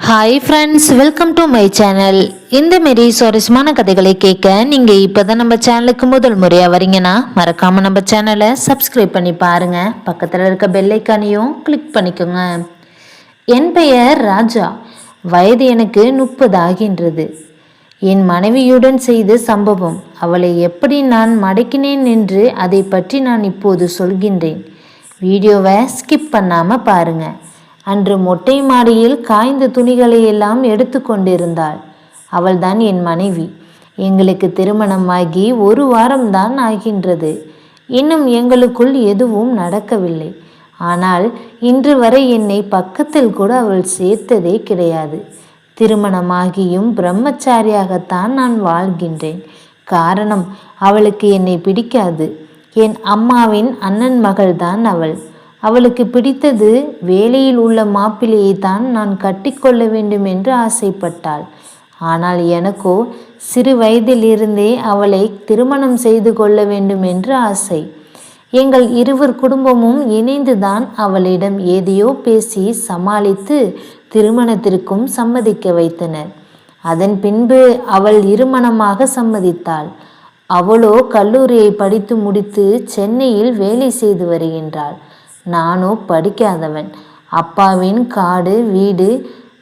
Hi friends welcome to my channel இந்த மாரி சுவாரஸ்யமான கதைகளை கேட்க நீங்கள் இப்போ தான் நம்ம சேனலுக்கு முதல் முறையாக வரீங்கன்னா மறக்காமல் நம்ம சேனலை சப்ஸ்கிரைப் பண்ணி பாருங்கள் பக்கத்தில் இருக்க பெல்லைக்கானையும் கிளிக் பண்ணிக்கோங்க. என் பெயர் ராஜா. வயது எனக்கு முப்பது ஆகின்றது. என் மனைவியுடன் செய்த சம்பவம் அவளை எப்படி நான் மடக்கினேன் என்று அதை பற்றி நான் இப்போது சொல்கின்றேன். வீடியோவை ஸ்கிப் பண்ணாமல் பாருங்கள் அன்று மொட்டை மாடியில் காய்ந்த துணிகளை எல்லாம் எடுத்து கொண்டிருந்தாள். அவள்தான் என் மனைவி. எங்களுக்கு திருமணமாகி ஒரு வாரம்தான் ஆகின்றது. இன்னும் எங்களுக்குள் எதுவும் நடக்கவில்லை. ஆனால் இன்று வரை என்னை பக்கத்தில் கூட அவள் சேர்த்ததே கிடையாது. திருமணமாகியும் பிரம்மச்சாரியாகத்தான் நான் வாழ்கின்றேன். காரணம் அவளுக்கு என்னை பிடிக்காது. என் அம்மாவின் அண்ணன் மகள்தான் அவள். அவளுக்கு பிடித்தது வேலையில் உள்ள மாப்பிள்ளையை தான் நான் கட்டிக்கொள்ள வேண்டும் என்று ஆசைப்பட்டாள். ஆனால் எனக்கோ சிறு வயதிலிருந்தே அவளை திருமணம் செய்து கொள்ள வேண்டும் என்று ஆசை. எங்கள் இருவர் குடும்பமும் இணைந்துதான் அவளிடம் ஏதையோ பேசி சமாளித்து திருமணத்திற்கும் சம்மதிக்க வைத்தனர். அதன் பின்பு அவள் இருமணமாக சம்மதித்தாள். அவளோ கல்லூரியை படித்து முடித்து சென்னையில் வேலை செய்து வருகின்றாள். நானோ படிக்காதவன். அப்பாவின் காடு வீடு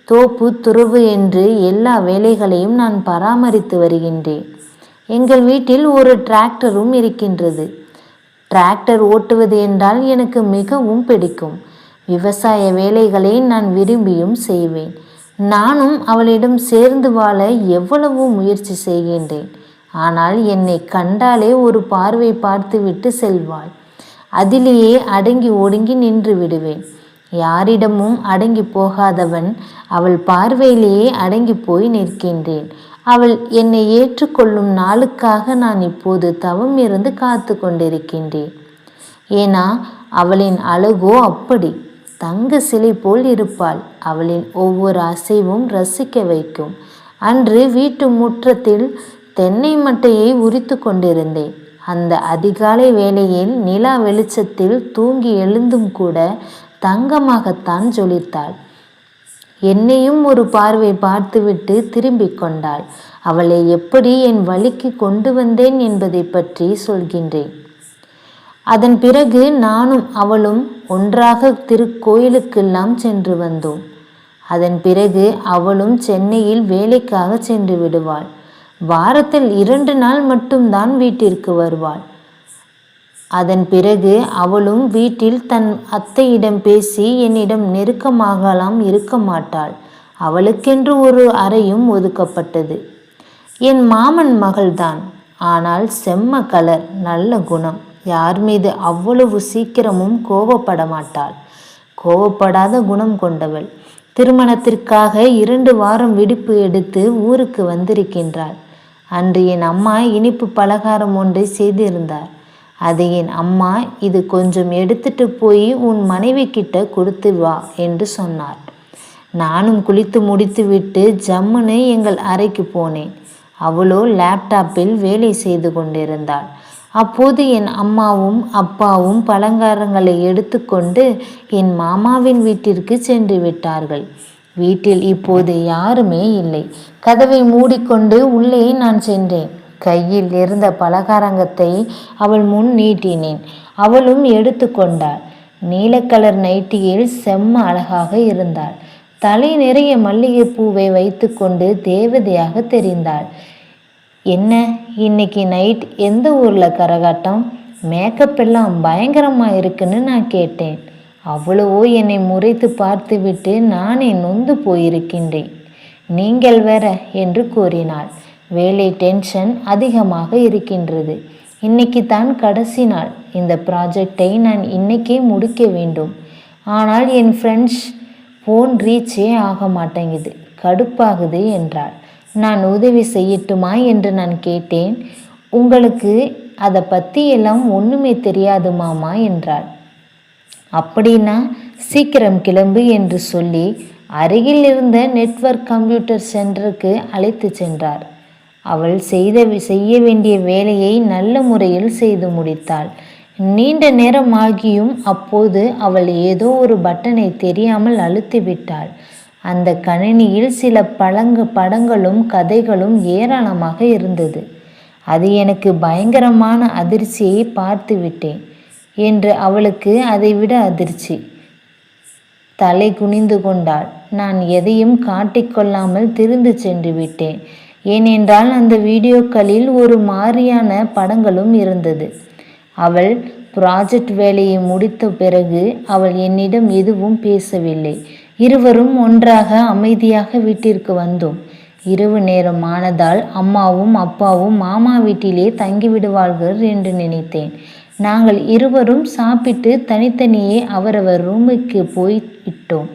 தோப்பு துறவு என்று எல்லா வேலைகளையும் நான் பராமரித்து வருகின்றேன். எங்கள் வீட்டில் ஒரு டிராக்டரும் இருக்கின்றது. டிராக்டர் ஓட்டுவது என்றால் எனக்கு மிகவும் பிடிக்கும். விவசாய வேலைகளை நான் விரும்பியும் செய்வேன். நானும் அவளிடம் சேர்ந்து வாழ எவ்வளவு முயற்சி செய்கின்றேன். ஆனால் என்னை கண்டாலே ஒரு பார்வை பார்த்துவிட்டு செல்வாள். அதிலேயே அடங்கி ஒடுங்கி நின்று விடுவேன். யாரிடமும் அடங்கி போகாதவன் அவள் பார்வையிலேயே அடங்கி போய் நிற்கின்றேன். அவள் என்னை ஏற்றுக்கொள்ளும் நாளுக்காக நான் இப்போது தவம் இருந்து காத்து கொண்டிருக்கின்றேன். ஏன்னா அவளின் அழகோ அப்படி. தங்க சிலை போல் இருப்பாள். அவளின் ஒவ்வொரு அசைவும் ரசிக்க வைக்கும். அன்று வீட்டு முற்றத்தில் தென்னை மட்டையை உரித்து கொண்டிருந்தேன். அந்த அதிகாலை வேளையில் நிலா வெளிச்சத்தில் தூங்கி எழுந்தும் கூட தங்கமாகத்தான் ஜொலித்தாள். என்னையும் ஒரு பார்வை பார்த்துவிட்டு திரும்பிக் கொண்டாள். அவளை எப்படி என் வழிக்கு கொண்டு வந்தேன் என்பதை பற்றி சொல்கின்றேன். அதன் பிறகு நானும் அவளும் ஒன்றாக திருக்கோயிலுக்கெல்லாம் சென்று வந்தோம். அதன் பிறகு அவளும் சென்னையில் வேலைக்காக சென்று விடுவாள். வாரத்தில் இரண்டு நாள் மட்டும்தான் வீட்டிற்கு வருவாள். அதன் பிறகு அவளும் வீட்டில் தன் அத்தையிடம் பேசி என்னிடம் நெருக்கமாகலாம் இருக்க மாட்டாள். அவளுக்கென்று ஒரு அறையும் ஒதுக்கப்பட்டது. என் மாமன் மகள்தான். ஆனால் செம்ம கலர் நல்ல குணம். யார் மீது அவ்வளவு சீக்கிரமும் கோபப்பட மாட்டாள். கோபப்படாத குணம் கொண்டவள். திருமணத்திற்காக இரண்டு வாரம் விடுப்பு எடுத்து ஊருக்கு வந்திருக்கின்றாள். அன்று என் அம்மா இனிப்பு பலகாரம் ஒன்றை செய்திருந்தார். அதை என் அம்மா இது கொஞ்சம் எடுத்துட்டு போய் உன் மனைவி கிட்ட கொடுத்து வா என்று சொன்னார். நானும் குளித்து முடித்துவிட்டு ஜம்முன்னு எங்கள் அறைக்கு போனேன். அவளோ லேப்டாப்பில் வேலை செய்து கொண்டிருந்தாள். அப்போது என் அம்மாவும் அப்பாவும் பலங்காரங்களை எடுத்துக்கொண்டு என் மாமாவின் வீட்டிற்கு சென்று விட்டார்கள். வீட்டில் இப்போது யாருமே இல்லை. கதவை மூடிக்கொண்டு உள்ளே நான் சென்றேன். கையில் இருந்த பலகாரங்கத்தை அவள் முன் நீட்டினேன். அவளும் எடுத்துக்கொண்டாள் நீலக்கலர் நைட்டியில் செம்ம அழகாக இருந்தாள். தலை நிறைய மல்லிகை பூவை வைத்துக்கொண்டு தேவதையாக தெரிந்தாள். என்ன இன்னைக்கு நைட் எந்த ஊரில் கரகாட்டம்? மேக்கப் எல்லாம் பயங்கரமாக இருக்குன்னு நான் கேட்டேன். அவ்வளவோ என்னை முறைத்து பார்த்துவிட்டு நானே நொந்து போயிருக்கின்றேன். நீங்கள் வேற என்று கூறினாள். வேலை டென்ஷன் அதிகமாக இருக்கின்றது. இன்னைக்கு தான் கடைசி நாள். இந்த ப்ராஜெக்டை நான் இன்னைக்கே முடிக்க வேண்டும். ஆனால் என் ஃப்ரெண்ட்ஸ் ஃபோன் ரீச்சே ஆக மாட்டேங்குது. கடுப்பாகுது என்றாள். நான் உதவி செய்யட்டுமா என்று நான் கேட்டேன். உங்களுக்கு அதை பற்றி எல்லாம் ஒன்றுமே தெரியாது மாமா என்றாள். அப்படின்னா சீக்கிரம் கிளம்பு என்று சொல்லி அருகில் இருந்த நெட்வொர்க் கம்ப்யூட்டர் சென்டருக்கு அழைத்து சென்றார். அவள் செய்த செய்ய வேண்டிய வேலையை நல்ல முறையில் செய்து முடித்தாள். நீண்ட நேரம் ஆகியும் அப்போது அவள் ஏதோ ஒரு பட்டனை தெரியாமல் அழுத்தி விட்டாள். அந்த கணினியில் சில பழங்கு படங்களும் கதைகளும் ஏராளமாக இருந்தது. அது எனக்கு பயங்கரமான அதிர்ச்சியை பார்த்து விட்டேன். என்று அவளுக்கு அதைவிட அதிர்ச்சி. தலை குனிந்து கொண்டாள். நான் எதையும் காட்டிக்கொள்ளாமல் திருந்து சென்று விட்டேன். ஏனென்றால் அந்த வீடியோக்களில் ஒரு மாறியான படங்களும் இருந்தது. அவள் ப்ராஜெக்ட் வேலையை முடித்த பிறகு அவள் என்னிடம் எதுவும் பேசவில்லை. இருவரும் ஒன்றாக அமைதியாக வீட்டிற்கு வந்தோம். இரவு நேரம் ஆனதால் அம்மாவும் அப்பாவும் மாமா வீட்டிலே தங்கிவிடுவார்கள் என்று நினைத்தேன். நாங்கள் இருவரும் சாப்பிட்டு தனித்தனியே அவரவர் ரூமுக்கு போய் விட்டோம்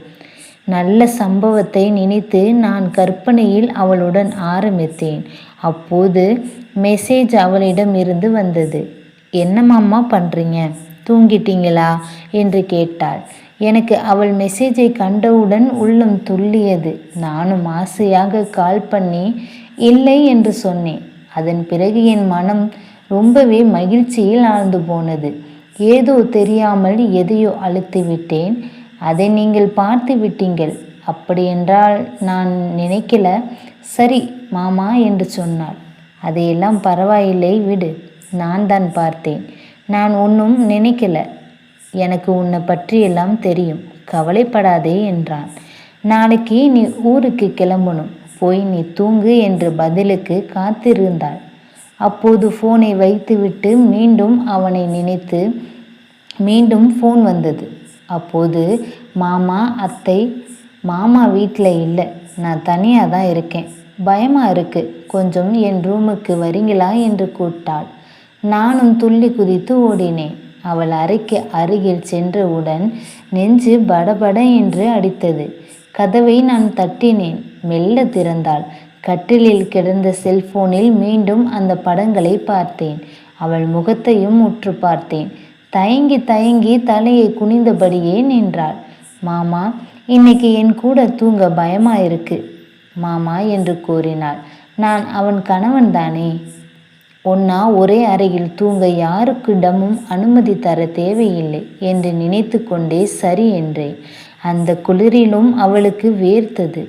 நல்ல சம்பவத்தை நினைத்து நான் கற்பனையில் அவளுடன் ஆரம்பித்தேன். அப்போது மெசேஜ் அவளிடம் இருந்து வந்தது. என்னமாம்மா பண்ணுறீங்க தூங்கிட்டீங்களா? என்று கேட்டாள். எனக்கு அவள் மெசேஜை கண்டவுடன் உள்ளம் துள்ளியது. நானும் ஆசையாக கால் பண்ணி இல்லை என்று சொன்னேன். அதன் பிறகு என் மனம் ரொம்பவே மகிழ்ச்சியில் ஆழ்ந்து போனது. ஏதோ தெரியாமல் எதையோ அழுத்தி விட்டேன். அதை நீங்கள் பார்த்து விட்டீங்கள் அப்படியென்றால் நான் நினைக்கல. சரி மாமா என்று சொன்னாள். அதையெல்லாம் பரவாயில்லை விடு. நான் தான் பார்த்தேன். நான் ஒன்றும் நினைக்கல. எனக்கு உன்னை பற்றியெல்லாம் தெரியும். கவலைப்படாதே என்றான். நாளைக்கு நீ ஊருக்கு கிளம்பணும். போய் நீ தூங்கு என்று பதிலுக்கு காத்திருந்தாள். அப்போது ஃபோனை வைத்துவிட்டு மீண்டும் அவனை நினைத்து மீண்டும் ஃபோன் வந்தது. அப்போது மாமா அத்தை மாமா வீட்டில் இல்லை. நான் தனியாக தான் இருக்கேன். பயமாக இருக்குது கொஞ்சம் என் ரூமுக்கு வரீங்களா? என்று கூட்டாள் நானும் துள்ளி குதித்து ஓடினேன். அவள் அறைக்கு அருகில் சென்றவுடன் நெஞ்சு படபட என்று அடித்தது. கதவை நான் தட்டினேன். மெல்ல திறந்தாள். கட்டிலில் கிடந்த செல்போனில் மீண்டும் அந்த படங்களை பார்த்தேன். அவள் முகத்தையும் உற்று பார்த்தேன். தயங்கி தயங்கி தலையை குனிந்தபடியே நின்றாள். மாமா இன்னைக்கு என் கூட தூங்க பயமா இருக்கு மாமா என்று கூறினாள். நான் அவன் கணவன் தானே. ஒன்னா ஒரே அறையில் தூங்க யாருக்கிடமும் அனுமதி தர தேவையில்லை என்று நினைத்து கொண்டே சரி என்றேன். அந்த குளிரிலும் அவளுக்கு வேர்த்தது.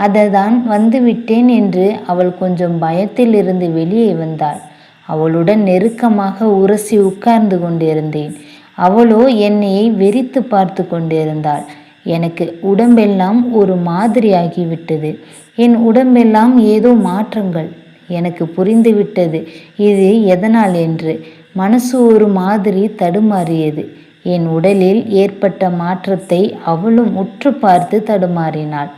அததான் வந்துவிட்டேன் என்று அவள் கொஞ்சம் பயத்தில் இருந்து வெளியே வந்தாள். அவளுடன் நெருக்கமாக உரசி உட்கார்ந்து கொண்டிருந்தேன். அவளோ என்னையை வெறித்து பார்த்து கொண்டிருந்தாள். எனக்கு உடம்பெல்லாம் ஒரு மாதிரியாகிவிட்டது. என் உடம்பெல்லாம் ஏதோ மாற்றங்கள். எனக்கு புரிந்துவிட்டது. இது எதனால் என்று. மனசு ஒரு மாதிரி தடுமாறியது. என் உடலில் ஏற்பட்ட மாற்றத்தை அவளும் உற்று பார்த்து தடுமாறினாள்.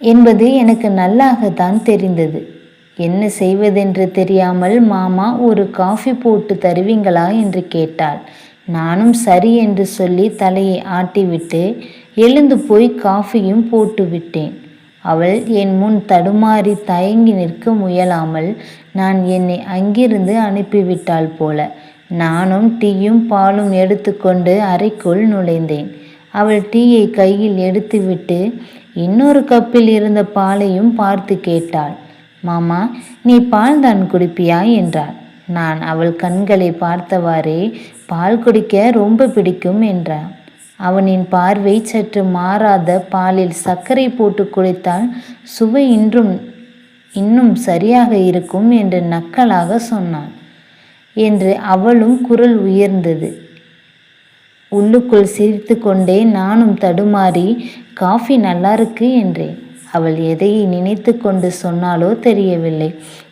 என்பது எனக்கு நல்லாகத்தான் தெரிந்தது. என்ன செய்வதென்று தெரியாமல் மாமா ஒரு காஃபி போட்டு தருவீங்களா என்று கேட்டாள். நானும் சரி என்று சொல்லி தலையை ஆட்டிவிட்டு எழுந்து போய் காஃபியும் போட்டு விட்டேன். அவள் என் முன் தடுமாறி தயங்கி நிற்க முயலாமல் நான் என்னை அங்கிருந்து அனுப்பிவிட்டாள் போல. நானும் டீயும் பாலும் எடுத்துக்கொண்டு அறைக்குள் நுழைந்தேன். அவள் டீயை கையில் எடுத்துவிட்டு இன்னொரு கப்பில் இருந்த பாலையும் பார்த்து கேட்டாள். மாமா நீ பால் தான் குடிப்பியா? என்றாள். நான் அவள் கண்களை பார்த்தவாறே பால் குடிக்க ரொம்ப பிடிக்கும் என்றான். அவனின் பார்வை சற்று மாறாத பாலில் சர்க்கரை போட்டு குடித்தால் சுவை இன்றும் இன்னும் சரியாக இருக்கும் என்று நக்கலாக சொன்னான். என்று அவளும் குரல் உயர்ந்தது. உள்ளுக்குள் சிரித்து கொண்டே நானும் தடுமாறி காஃபி நல்லா இருக்கு என்றேன். அவள் எதையை நினைத்து கொண்டு சொன்னாலோ தெரியவில்லை.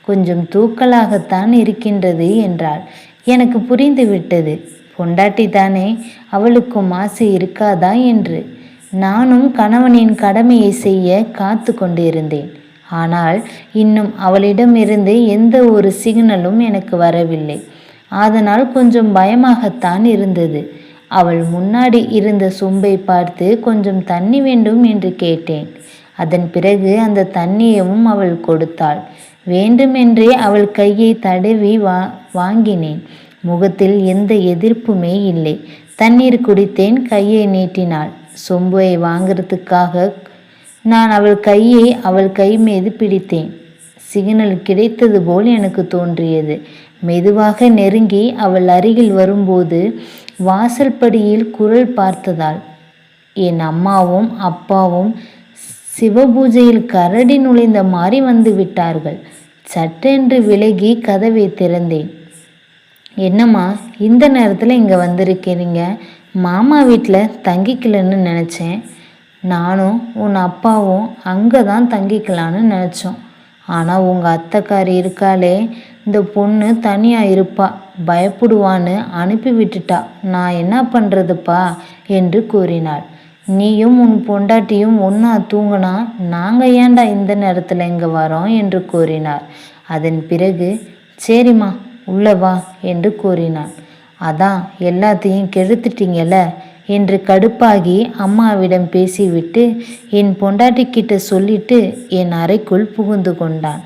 கொஞ்சம் தூக்கலாகத்தான் இருக்கின்றது என்றாள். எனக்கு புரிந்து விட்டது பொண்டாட்டி தானே அவளுக்கும் ஆசை இருக்காதா என்று. நானும் கணவனின் கடமையை செய்ய காத்து கொண்டிருந்தேன். ஆனால் இன்னும் அவளிடமிருந்து எந்த ஒரு சிக்னலும் எனக்கு வரவில்லை. அதனால் கொஞ்சம் பயமாகத்தான் இருந்தது. அவள் முன்னாடி இருந்த சொம்பை பார்த்து கொஞ்சம் தண்ணி வேண்டும் என்று கேட்டேன். அதன் பிறகு அந்த தண்ணியவும் அவள் கொடுத்தாள். வேண்டுமென்றே அவள் கையை தடவி வா வாங்கினேன். முகத்தில் எந்த எதிர்ப்புமே இல்லை. தண்ணீர் குடித்தேன் கையை நீட்டினாள். சொம்பை வாங்கிறதுக்காக நான் அவள் கையை அவள் கை மீது பிடித்தேன். சிக்னல் கிடைத்தது போல் எனக்கு தோன்றியது. மெதுவாக நெருங்கி அவள் அருகில் வரும்போது வாசல்படியில் குரல் பார்த்ததால் என் அம்மாவும் அப்பாவும் சிவபூஜையில் கரடி நுழைந்த மாதிரி வந்து விட்டார்கள். சட்டென்று விலகி கதவை திறந்தேன். என்னம்மா இந்த நேரத்தில் இங்கே வந்திருக்கிறீங்க? மாமா வீட்டில் தங்கிக்கலன்னு நினச்சேன். நானும் உன் அப்பாவும் அங்கே தான் தங்கிக்கலான்னு நினச்சோம். ஆனால் உங்கள் அத்தைக்காரி இருக்காளே இந்த பொண்ணு தனியாக இருப்பா பயப்படுவான்னு அனுப்பி விட்டுட்டா நான் என்ன பண்ணுறதுப்பா என்று கூறினாள். நீயும் உன் பொண்டாட்டியும் ஒன்றா தூங்கினா நாங்கள் ஏன்டா இந்த நேரத்தில் இங்கே வரோம்? என்று கூறினார் அதன் பிறகு சரிம்மா உள்ள வா என்று கூறினான் அதான் எல்லாத்தையும் கெடுத்துட்டீங்கல்ல? என்று கடுப்பாகி அம்மாவிடம் பேசிவிட்டு என் பொண்டாட்டிக்கிட்ட சொல்லிட்டு என் அறைக்குள் புகுந்து கொண்டான்.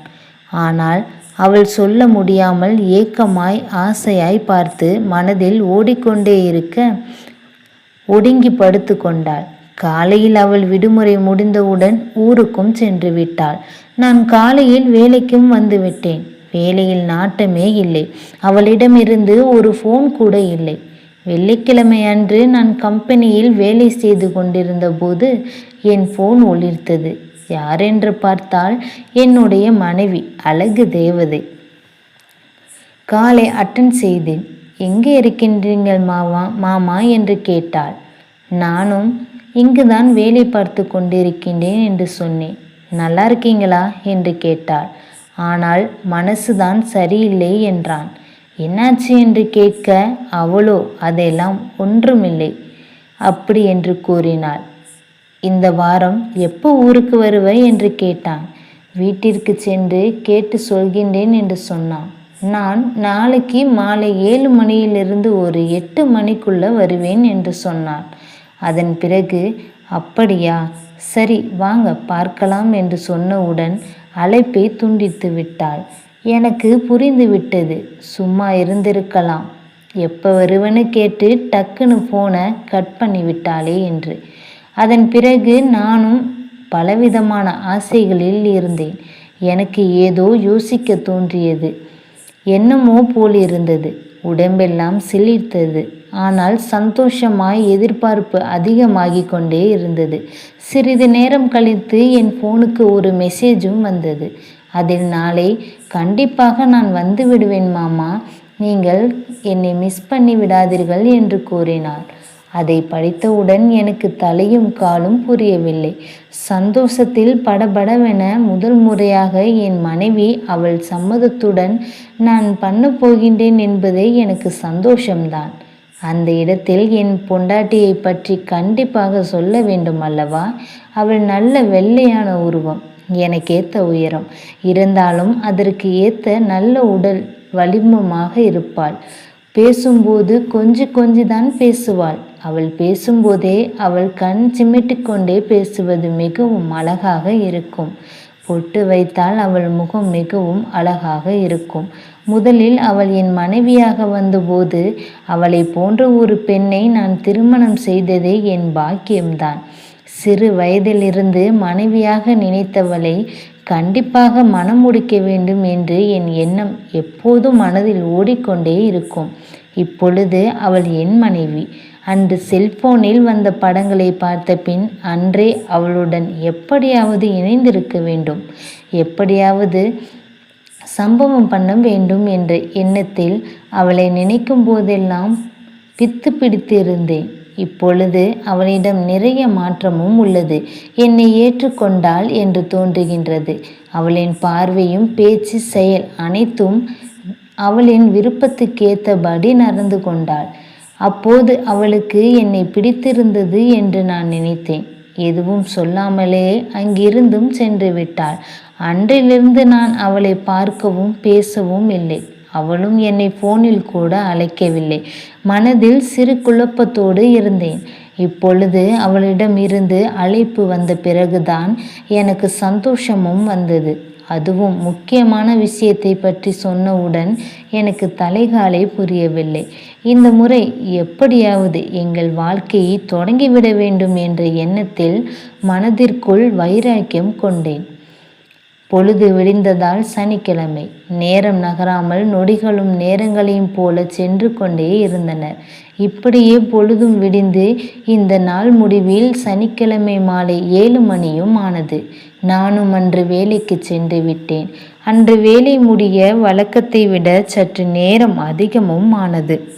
ஆனால் அவள் சொல்ல முடியாமல் ஏக்கமாய் ஆசையாய் பார்த்து மனதில் ஓடிக்கொண்டே இருக்க ஒடுங்கி படுத்து கொண்டாள். காலையில் அவள் விடுமுறை முடிந்தவுடன் ஊருக்கும் சென்று விட்டாள். நான் காலையில் வேலைக்கும் வந்துவிட்டேன் வேலையில் நாட்டமே இல்லை. அவளிடமிருந்து ஒரு ஃபோன் கூட இல்லை. வெள்ளிக்கிழமை அன்று நான் கம்பெனியில் வேலை செய்து கொண்டிருந்த போது என் ஃபோன் ஒளிர்த்தது. யாரென்று பார்த்தால் என்னுடைய மனைவி அழகு தேவதை. காலை அட்டன் செய்தேன். எங்கே இருக்கின்றீங்கள் மாமா மாமா? என்று கேட்டாள். நானும் இங்குதான் வேலை பார்த்து கொண்டிருக்கின்றேன் என்று சொன்னேன். நல்லா இருக்கீங்களா? என்று கேட்டாள். ஆனால் மனசுதான் சரியில்லை என்றான். என்னாச்சு? என்று கேட்க அவளோ அதெல்லாம் ஒன்றுமில்லை அப்படி என்று கூறினாள். இந்த வாரம் எப்போ ஊருக்கு வருவை என்று கேட்டான். வீட்டிற்கு சென்று கேட்டு சொல்கின்றேன் என்று சொன்னான். நான் நாளைக்கு மாலை ஏழு மணியிலிருந்து ஒரு எட்டு மணிக்குள்ள வருவேன் என்று சொன்னான். அதன் பிறகு அப்படியா? சரி வாங்க பார்க்கலாம் என்று சொன்னவுடன் அழைப்பை துண்டித்து விட்டாள். எனக்கு புரிந்து விட்டது. சும்மா இருந்திருக்கலாம். எப்போ வருவன்னு கேட்டு டக்குன்னு ஃபோனை கட் பண்ணி விட்டாளே என்று. அதன் பிறகு நானும் பலவிதமான ஆசைகளில் இருந்தேன். எனக்கு ஏதோ யோசிக்க தோன்றியது. என்னமோ போல் இருந்தது. உடம்பெல்லாம் சிலிர்த்தது. ஆனால் சந்தோஷமாய் எதிர்பார்ப்பு அதிகமாகிக் கொண்டே இருந்தது. சிறிது நேரம் கழித்து என் ஃபோனுக்கு ஒரு மெசேஜும் வந்தது. அதில் நாளை கண்டிப்பாக நான் வந்து விடுவேன் மாமா. நீங்கள் என்னை மிஸ் பண்ணி விடாதீர்கள் என்று கூறினார் அதை படித்தவுடன் எனக்கு தலையும் காலும் புரியவில்லை. சந்தோஷத்தில் படபடவென முதல் முறையாக என் மனைவி அவள் சம்மதத்துடன் நான் பண்ண போகின்றேன் என்பதே எனக்கு சந்தோஷம்தான். அந்த இடத்தில் என் பொண்டாட்டியை பற்றி கண்டிப்பாக சொல்ல வேண்டும் அல்லவா? அவள் நல்ல வெள்ளையான உருவம். எனக்கேத்த உயரம். இருந்தாலும் அதற்கு ஏத்த நல்ல உடல் வலிமமாக இருப்பாள். பேசும்போது கொஞ்சி கொஞ்சி தான் பேசுவாள். அவள் பேசும்போதே அவள் கண் சிமிட்டிக்கொண்டே பேசுவது மிகவும் அழகாக இருக்கும். பொட்டு வைத்தால் அவள் முகம் மிகவும் அழகாக இருக்கும். முதலில் அவள் என் மனைவியாக வந்தபோது அவளை போன்ற ஒரு பெண்ணை நான் திருமணம் செய்ததே என் பாக்கியம்தான். சிறு வயதிலிருந்து மனைவியாக நினைத்தவளை கண்டிப்பாக மனம் முடிக்க வேண்டும் என்று என் எண்ணம் எப்போதும் மனதில் ஓடிக்கொண்டே இருக்கும். இப்பொழுது அவள் என் மனைவி. அன்று செல்போனில் வந்த படங்களை பார்த்த பின் அன்றே அவளுடன் எப்படியாவது இணைந்திருக்க வேண்டும். எப்படியாவது சம்பவம் பண்ண வேண்டும் என்ற எண்ணத்தில் அவளை நினைக்கும் போதெல்லாம் பித்து பிடித்திருந்தேன். இப்பொழுது அவளிடம் நிறைய மாற்றமும் உள்ளது. என்னை ஏற்றுக்கொண்டாள் என்று தோன்றுகின்றது. அவளின் பார்வையும் பேச்சு செயல் அனைத்தும் அவளின் விருப்பத்துக்கேற்றபடி நடந்து கொண்டாள். அப்போது அவளுக்கு என்னை பிடித்திருந்தது என்று நான் நினைத்தேன். எதுவும் சொல்லாமலே அங்கிருந்தும் சென்று விட்டாள். அன்றிலிருந்து நான் அவளை பார்க்கவும் பேசவும் இல்லை. அவளும் என்னை போனில் கூட அழைக்கவில்லை. மனதில் சிறு குழப்பத்தோடு இருந்தேன். இப்பொழுது அவளிடம் இருந்து அழைப்பு வந்த பிறகுதான் எனக்கு சந்தோஷமும் வந்தது. அதுவும் முக்கியமான விஷயத்தை பற்றி சொன்னவுடன் எனக்கு தலைகாலை புரியவில்லை. இந்த முறை எப்படியாவது எங்கள் வாழ்க்கையை தொடங்கிவிட வேண்டும் என்ற எண்ணத்தில் மனதிற்குள் வைராக்கியம் கொண்டேன். பொழுது விடிந்ததால் சனிக்கிழமை. நேரம் நகராமல் நொடிகளும் நேரங்களையும் போல சென்று கொண்டே இருந்தனர். இப்படியே பொழுதும் விடிந்து இந்த நாள் முடிவில் சனிக்கிழமை மாலை ஏழு மணியும் ஆனது. நானும் அன்று வேலைக்கு சென்று விட்டேன். அன்று வேலை முடிய வழக்கத்தை விட சற்று நேரம் அதிகமும் ஆனது.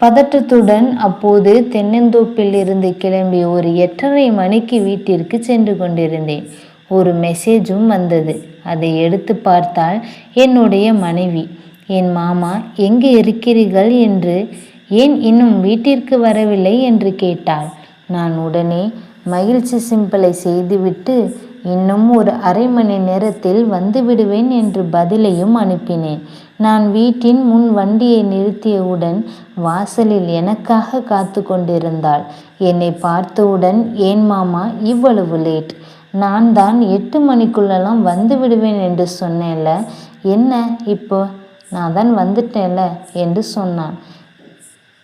பதற்றத்துடன் அப்போது தென்னந்தோப்பில் இருந்து கிளம்பி ஒரு எட்டரை மணிக்கு வீட்டிற்கு சென்று கொண்டிருந்தேன். ஒரு மெசேஜும் வந்தது. அதை எடுத்து பார்த்தால் என்னுடைய மனைவி. என் மாமா எங்கே இருக்கிறீர்கள் என்று? ஏன் இன்னும் வீட்டிற்கு வரவில்லை? என்று கேட்டாள். நான் உடனே மகிழ்ச்சி சிம்பிளை செய்துவிட்டு இன்னும் ஒரு அரை மணி நேரத்தில் வந்துவிடுவேன் என்று பதிலையும் அனுப்பினேன். நான் வீட்டின் முன் வண்டியை நிறுத்தியவுடன் வாசலில் எனக்காக காத்து கொண்டிருந்தாள். என்னை பார்த்தவுடன் ஏன் மாமா இவ்வளவு லேட்? நான் தான் எட்டு மணிக்குள்ளெல்லாம் வந்து விடுவேன் என்று சொன்னேன்ல. என்ன இப்போ? நான் தான் வந்துட்டேன்ல என்று சொன்னான்.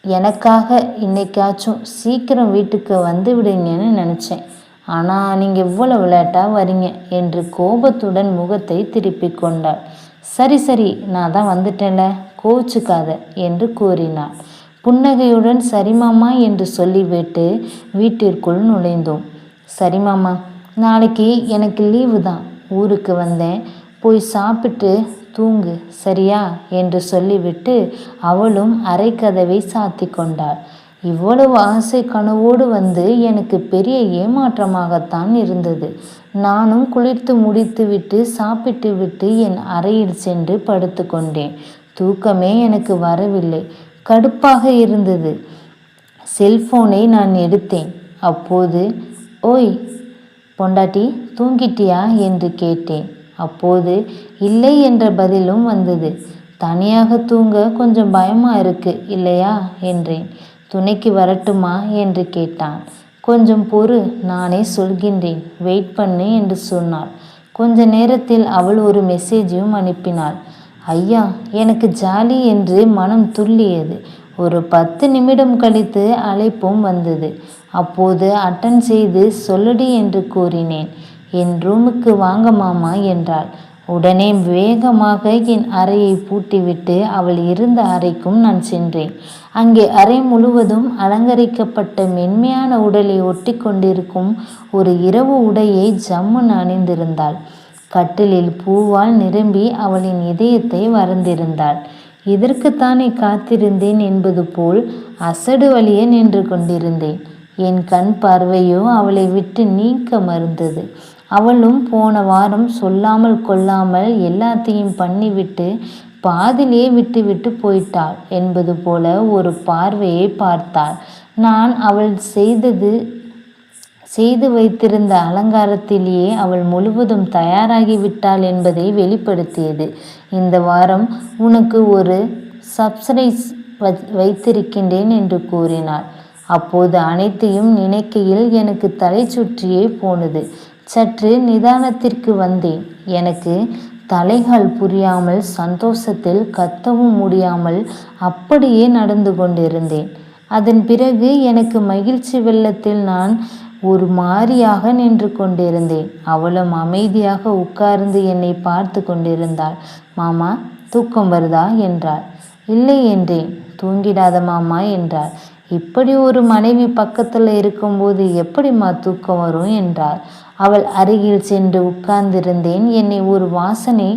எனக்காக இன்னைக்காச்சும் சீக்கிரம் வீட்டுக்கு வந்து விடுங்கன்னு நினச்சேன். ஆனால் நீங்கள் இவ்வளோ விளையாட்டாக வரீங்க என்று கோபத்துடன் முகத்தை திருப்பி கொண்டாள். சரி சரி நான் தான் வந்துட்டேன்ல கோச்சுக்காத என்று கூறினாள். புன்னகையுடன் சரிமாமா என்று சொல்லிவிட்டு வீட்டிற்குள் நுழைந்தோம். சரிமாமா நாளைக்கு எனக்கு லீவு தான் ஊருக்கு வந்தேன். போய் சாப்பிட்டு தூங்கு சரியா? என்று சொல்லிவிட்டு அவளும் அரைக்கதவை சாத்தி கொண்டாள். இவ்வளவு ஆசை கனவோடு வந்து எனக்கு பெரிய ஏமாற்றமாகத்தான் இருந்தது. நானும் குளித்து முடித்துவிட்டு சாப்பிட்டு விட்டு என் அறையில் சென்று படுத்து கொண்டேன். தூக்கமே எனக்கு வரவில்லை. கடுப்பாக இருந்தது. செல்போனை நான் எடுத்தேன். அப்போது ஓய் பொண்டாட்டி தூங்கிட்டியா? என்று கேட்டேன். அப்போது இல்லை என்ற பதிலும் வந்தது. தனியாக தூங்க கொஞ்சம் பயமா இருக்கு இல்லையா? என்றேன். துணைக்கு வரட்டுமா? என்று கேட்டான். கொஞ்சம் பொறு நானே சொல்கின்றேன். வெயிட் பண்ணு என்று சொன்னாள். கொஞ்ச நேரத்தில் அவள் ஒரு மெசேஜையும் அனுப்பினாள். ஐயா எனக்கு ஜாலி என்று மனம் துள்ளியது. ஒரு பத்து நிமிடம் கழித்து அழைப்பும் வந்தது. அப்போது அட்டன் செய்து சொல்லடி என்று கூறினேன். என் ரூமுக்கு வாங்க மாமா என்றாள். உடனே வேகமாக என் அறையை பூட்டிவிட்டு அவள் இருந்த அறைக்கும் நான் சென்றேன். அங்கே அறை முழுவதும் அலங்கரிக்கப்பட்ட மென்மையான உடலை ஒட்டி கொண்டிருக்கும் ஒரு இரவு உடையை ஜம்முன் அணிந்திருந்தாள். கட்டிலில் பூவால் நிரம்பி அவளின் இதயத்தை வறந்திருந்தாள். இதற்குத்தானே காத்திருந்தேன்? என்பது போல் அசடு வழியே நின்று கொண்டிருந்தேன். என் கண் பார்வையோ அவளை விட்டு நீக்க மறுந்தது. அவளும் போன வாரம் சொல்லாமல் கொள்ளாமல் எல்லாத்தையும் பண்ணிவிட்டு பாதிலே விட்டுவிட்டு போயிட்டாள் என்பது போல ஒரு பார்வையை பார்த்தாள். நான் அவள் செய்தது செய்து வைத்திருந்த அலங்காரத்திலேயே அவள் முழுவதும் தயாராகி விட்டாள் என்பதை வெளிப்படுத்தியது. இந்த வாரம் உனக்கு ஒரு சப்சரைஸ் வைத்திருக்கின்றேன் என்று கூறினாள். அப்போது அனைத்தையும் நினைக்கையில் எனக்கு தலை சுற்றியே போனது. சற்று நிதானத்திற்கு வந்தேன். எனக்கு தலைகள் புரியாமல் சந்தோஷத்தில் கத்தவும் முடியாமல் அப்படியே நடந்து கொண்டிருந்தேன். அதன் பிறகு எனக்கு மகிழ்ச்சி வெள்ளத்தில் நான் ஒரு மாறியாக நின்று கொண்டிருந்தேன். அவளும் அமைதியாக உட்கார்ந்து என்னை பார்த்து கொண்டிருந்தாள். மாமா தூக்கம் வருதா? என்றாள். இல்லை என்றேன். தூங்கிடாத மாமா என்றாள். இப்படி ஒரு மனைவி பக்கத்தில் இருக்கும்போது எப்படிம்மா தூக்கம் வரும் என்றாள். அவள் அருகில் சென்று உட்கார்ந்திருந்தேன். என்னை ஒரு வாசனை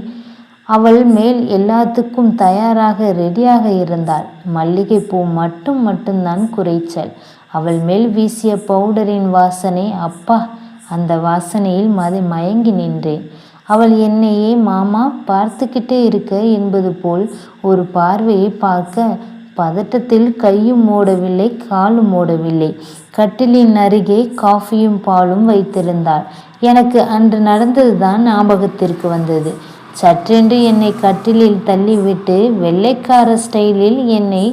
அவள் மேல் எல்லாத்துக்கும் தயாராக ரெடியாக இருந்தாள். மல்லிகைப்பூ மட்டும் மட்டும்தான் குறைச்சல். அவள் மேல் வீசிய பவுடரின் வாசனை அப்பா அந்த வாசனையில் மதி மயங்கி நின்றேன். அவள் என்னையே மாமா பார்த்துக்கிட்டே இருக்க என்பது போல் ஒரு பார்வையை பார்க்க பதட்டத்தில் கையும் மூடவில்லை காலும் மூடவில்லை கட்டிலின் அருகே காஃபியும் பாலும் வைத்திருந்தாள். எனக்கு அன்று நடந்ததுதான் ஞாபகத்திற்கு வந்தது. சற்றென்று என்னை கட்டிலில் தள்ளிவிட்டு வெள்ளைக்கார ஸ்டைலில் என்னை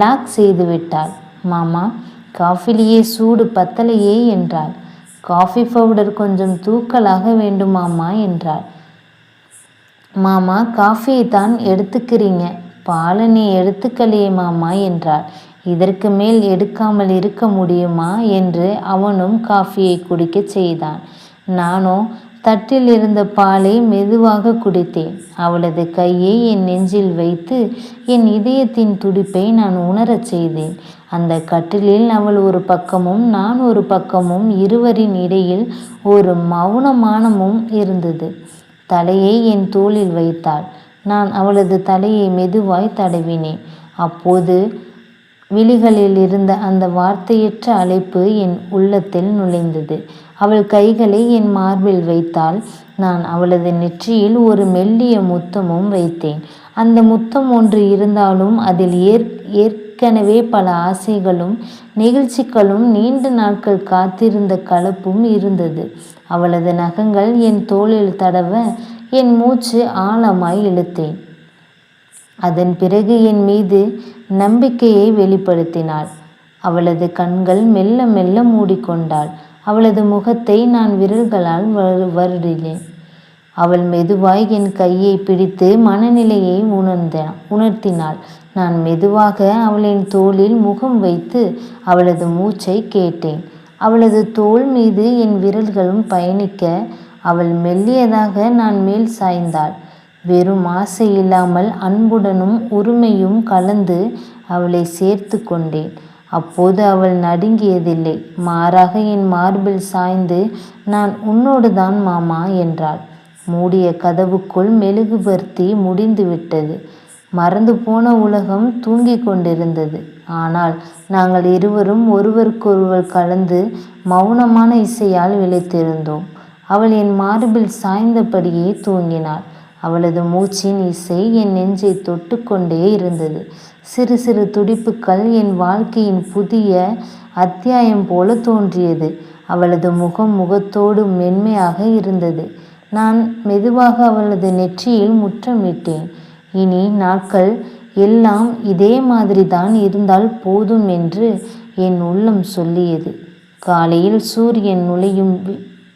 லாக் செய்து விட்டாள் மாமா காஃபிலேயே சூடு பத்தலையே என்றாள். காஃபி பவுடர் கொஞ்சம் தூக்கலாக வேண்டுமாமா என்றாள். மாமா காஃபியை தான் எடுத்துக்கிறீங்க. பாலை நீ எடுத்துக்கலையே மாமா என்றாள். இதற்கு மேல் எடுக்காமல் இருக்க முடியுமா என்று அவனும் காஃபியை குடிக்கச் செய்தான். நானோ தட்டில் இருந்த பாலை மெதுவாக குடித்தேன். அவளது கையை என் நெஞ்சில் வைத்து என் இதயத்தின் துடிப்பை நான் உணரச் செய்தேன். அந்த கட்டிலில் அவள் ஒரு பக்கமும் நான் ஒரு பக்கமும் இருவரின் இடையில் ஒரு மௌனமானமும் இருந்தது. தலையை என் தோளில் வைத்தாள். நான் அவளது தலையை மெதுவாய் தடவினேன். அப்போது விழிகளில் இருந்த அந்த வார்த்தையற்ற அழைப்பு என் உள்ளத்தில் நுழைந்தது. அவள் கைகளை என் மார்பில் வைத்தால் நான் அவளது நெற்றியில் ஒரு மெல்லிய முத்தமும் வைத்தேன். அந்த முத்தம் ஒன்று இருந்தாலும் அதில் ஏற் ஏற்கனவே பல ஆசைகளும் நெகிழ்ச்சிகளும் நீண்ட நாட்கள் காத்திருந்த கலப்பும் இருந்தது. அவளது நகங்கள் என் தோளில் தடவ என் மூச்சு ஆழமாய் இழுத்தேன். அதன் பிறகு என் மீது நம்பிக்கையை வெளிப்படுத்தினாள். அவளது கண்கள் மெல்ல மெல்ல மூடிக்கொண்டாள். அவளது முகத்தை நான் விரல்களால் வருடினேன். அவள் மெதுவாய் என் கையை பிடித்து மனநிலையை உணர்ந்த உணர்த்தினாள். நான் மெதுவாக அவளின் தோளில் முகம் வைத்து அவளது மூச்சை கேட்டேன். அவளது தோல் மீது என் விரல்களும் பயணிக்க அவள் மெல்லியதாக நான் மேல் சாய்ந்தாள். வெறும் ஆசை இல்லாமல் அன்புடனும் உரிமையும் கலந்து அவளை சேர்த்து கொண்டேன். அப்போது அவள் நடுங்கியதில்லை. மாறாக என் மார்பில் சாய்ந்து நான் உன்னோடு தான் மாமா என்றாள். மூடிய கதவுக்குள் மெழுகுபர்த்தி முடிந்து விட்டது மறந்து போன உலகம் தூங்கிக் கொண்டிருந்தது. ஆனால் நாங்கள் இருவரும் ஒருவருக்கொருவர் கலந்து மௌனமான இசையால் விளைத்திருந்தோம் அவள் என் மார்பில் சாய்ந்தபடியே தூங்கினாள். அவளது மூச்சின் இசை என் நெஞ்சை தொட்டு கொண்டே இருந்தது. சிறு சிறு துடிப்புகள் என் வாழ்க்கையின் புதிய அத்தியாயம் போல தோன்றியது. அவளது முகம் முகத்தோடு மென்மையாக இருந்தது. நான் மெதுவாக அவளது நெற்றியில் முற்றமிட்டேன். இனி நாட்கள் எல்லாம் இதே மாதிரி தான் இருந்தால் போதும் என்று என் உள்ளம் சொல்லியது. காலையில் சூரியன் நுழையும்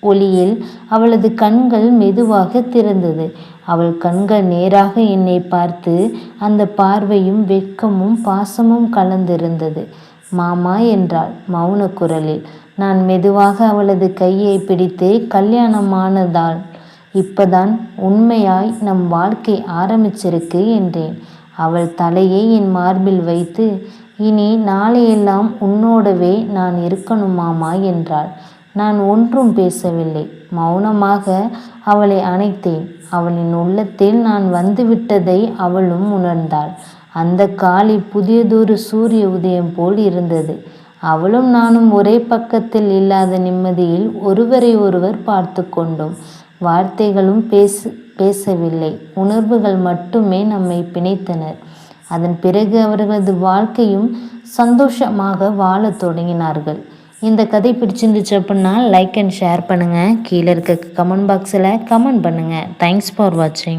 ஒளியில் அவளது கண்கள் மெதுவாக திறந்தது. அவள் கண்கள் நேராக என்னை பார்த்து அந்த பார்வையும் வெட்கமும் பாசமும் கலந்திருந்தது. மாமா என்றாள் மௌன குரலில். நான் மெதுவாக அவளது கையை பிடித்து கல்யாணமானதால் இப்பதான் உண்மையாய் நம் வாழ்க்கை ஆரம்பிச்சிருக்கு என்றேன். அவள் தலையை என் மார்பில் வைத்து இனி நாளையெல்லாம் உன்னோடவே நான் இருக்கணுமாமா என்றாள். நான் ஒன்றும் பேசவில்லை. மௌனமாக அவளை அணைத்தேன். அவளின் உள்ளத்தில் நான் வந்துவிட்டதை அவளும் உணர்ந்தாள். அந்த காலை புதியதொரு சூரிய உதயம் போல் இருந்தது. அவளும் நானும் ஒரே பக்கத்தில் இல்லாத நிம்மதியில் ஒருவரை ஒருவர் பார்த்து கொண்டோம். வார்த்தைகளும் பேச பேசவில்லை. உணர்வுகள் மட்டுமே நம்மை பிணைத்தனர். அதன் பிறகு அவர்களது வாழ்க்கையும் சந்தோஷமாக வாழத் தொடங்கினார்கள். இந்த கதை பிடிச்சிருந்துச்சு அப்படின்னா லைக் அண்ட் ஷேர் பண்ணுங்கள் கீழே இருக்க கமெண்ட் பாக்ஸில் கமெண்ட் பண்ணுங்கள் தேங்க்ஸ் ஃபார் வாட்சிங்